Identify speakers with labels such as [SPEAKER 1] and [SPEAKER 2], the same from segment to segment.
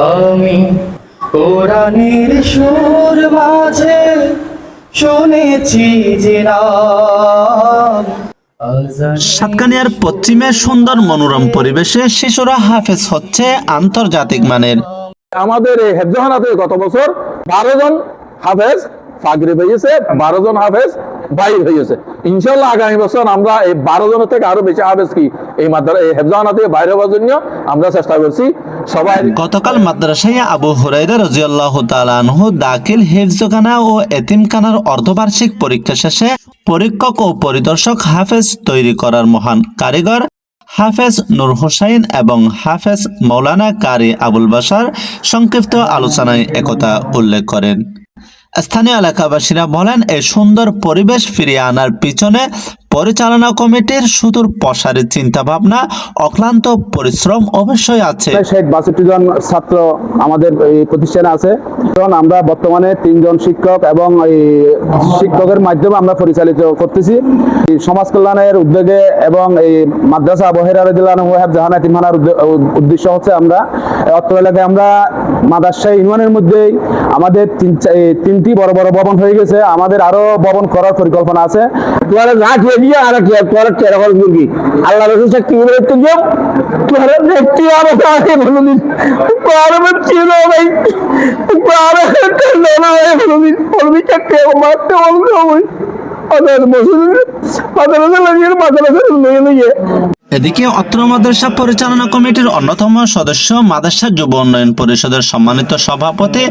[SPEAKER 1] আমি কোরআনের সুর মাঝে শুনেছি যে নাম
[SPEAKER 2] সাতকানিয়ার পশ্চিমে সুন্দর মনোরম পরিবেশে শিশুরা হাফেজ হচ্ছে আন্তর্জাতিক মানের।
[SPEAKER 3] আমাদের এই হেফজাহানাতে গত বছর বারো জন হাফেজ ফাগরি হয়েছে বারো জন হাফেজ বাইর হয়েছে ইনশাল্লাহ আগামী বছর আমরা এই বারো জনের থেকে আরও বেশি হাফেজ কি এই মাদ্রাসা এই হেফজাহানা থেকে বাইরে হওয়ার জন্য আমরা চেষ্টা করছি।
[SPEAKER 2] গতকাল মাদ্রাসায় আবু হুরাইরা রাজিয়াল্লাহ তালানহু দাখিল হেফজখানা ও এতিমখানার অর্ধবার্ষিক পরীক্ষা শেষে পরীক্ষক ও পরিদর্শক হাফেজ তৈরি করার মহান কারিগর হাফেজ নূর হোসাইন এবং হাফেজ মৌলানা কারি আবুল বাসার সংক্ষিপ্ত আলোচনায় একথা উল্লেখ করেন। স্থানীয় এলাকাবাসীরা বলেন এই সুন্দর পরিবেশ ফিরিয়ে আনার পিছনে পরিচালনা কমিটির সুদূর প্রসারের চিন্তাভাবনা অক্লান্ত পরিশ্রম অবশ্যই আছে।
[SPEAKER 3] ষাট বাষট্টি জন ছাত্র আমাদের এই প্রতিষ্ঠানে আছে। এখন আমরা বর্তমানে তিনজন শিক্ষক এবং এই শিক্ষকের মাধ্যমে আমরা পরিচালিত করতেছি। সমাজ কল্যাণের উদ্যোগে এবং এই মাদ্রাসা বহেরা রদিল্লাহ ওয়াহাব জাহান এতিমখানার উদ্দেশ্য হচ্ছে আমরা অত্র এলাকায় আমরা মাদ্রাসা ইউনিয়নের মধ্যেই আমাদের তিনটি বড় বড় ভবন হয়ে গেছে। আমাদের আরও ভবন করার পরিকল্পনা আছে। দিয়ে আর কি তোরা তেরো খরচ মুরগি। আল্লাহ রসুল শক্তি একটু দিও? তোরা দেখতে আরও আগে বলুন তোরা বলছি না ভাই। তোরা না ভাই বলুন বলবি চাকরি মারতে বলতে হবে। ওদের বসুন মাদ্রাসা লাগিয়ে মাদ্রাসা নিয়ে নিয়ে
[SPEAKER 2] এদিকে অত্র মাদ্রাসা পরিচালনা কমিটির অন্যতম সদস্য মাদ্রাসা যুব উন্নয়ন পরিষদের সম্মানিত সভাপতি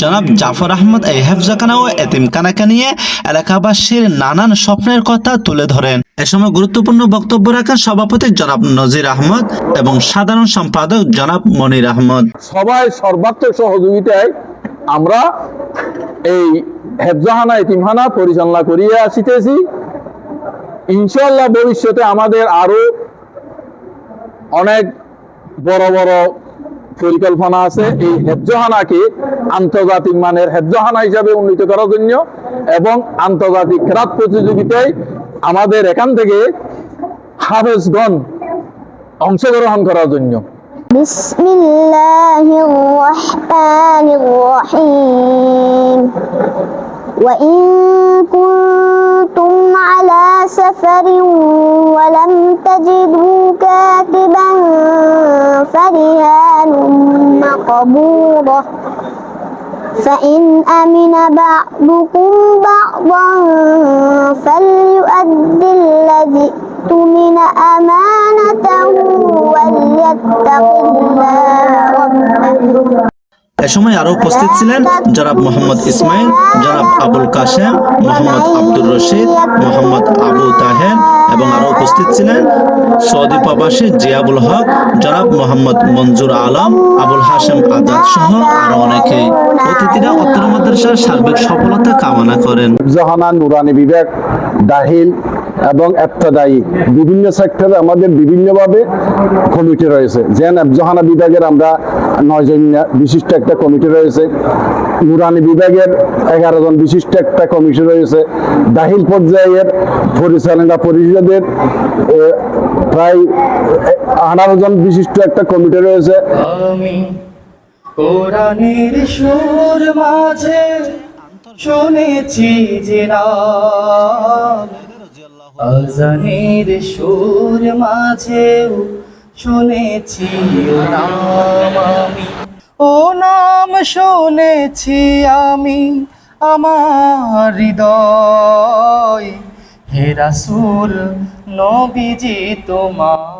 [SPEAKER 2] জনাব জাফর আহমদ এই হেফজাখানা ও এতিমখানাকে নিয়ে এলাকাবাসীর নানান স্বপ্নের কথা তুলে ধরেন। এ সময় গুরুত্বপূর্ণ বক্তব্য রাখেন সভাপতি জনাব নজির আহমদ এবং সাধারণ সম্পাদক জনাব মনির আহমদ।
[SPEAKER 3] সবাই সর্বাত্মক সহযোগিতায় আমরা এই হেফজাহানা ইতিমহানা পরিচালনা করিয়া আসিতেছি। ইনশাল্লাহ ভবিষ্যতে আমাদের আরও অনেক বড় বড় পরিকল্পনা আছে এই হেফজাহানাকে আন্তর্জাতিক মানের হেফজাহানা হিসাবে উন্নীত করার জন্য এবং আন্তর্জাতিক খেলাত প্রতিযোগিতায় আমাদের এখান থেকে হাফেজগণ অংশগ্রহণ করার জন্য
[SPEAKER 4] بسم الله الرحمن الرحيم وإن كنتم على سفر ولم تجدوا كاتبا فرهان مقبوضة. فإن أمن بعضكم بعضا فليؤد الذي اؤتمن أمانته وليتق الله ربه.
[SPEAKER 2] এ সময় আরও উপস্থিত ছিলেন জনাব মোহাম্মদ ইসমাইল, জনাব আবুল কাশেম, মোহাম্মদ আব্দুর রশিদ, মোহাম্মদ আবু তাহের এবং আরও উপস্থিত ছিলেন সৌদি প্রবাসী জিয়াবুল হক, জনাব মোহাম্মদ মঞ্জুর আলম, আবুল হাশেম আজাদ সহ আরও অনেকে। অতিথিরা অত্র মাদ্রাসার সার্বিক সফলতা কামনা করেন।
[SPEAKER 3] জাহানা নুরানি বিভাগ দাহিল এবং এফতাদায়ী বিভিন্ন সেক্টরে আমাদের বিভিন্নভাবে কমিটি রয়েছে। যেন জাহানা বিভাগের আমরা নয়জন বিশিষ্ট একটা কমিটি রয়েছে। নুরানি বিভাগের এগারো জন বিশিষ্ট একটা কমিটি রয়েছে। দাহিল পর্যায়ের পরিচালনা পরিষদের প্রায় আঠারো জন বিশিষ্ট একটা কমিটি রয়েছে।
[SPEAKER 1] কোরআনের সুর মাঝে শুনেছি যে নাম আজানের সুর মাঝেও শুনেছি ও নাম আমি। ও নাম শুনেছি আমি আমার হৃদয়। হে রাসূল, নবীজি তোমার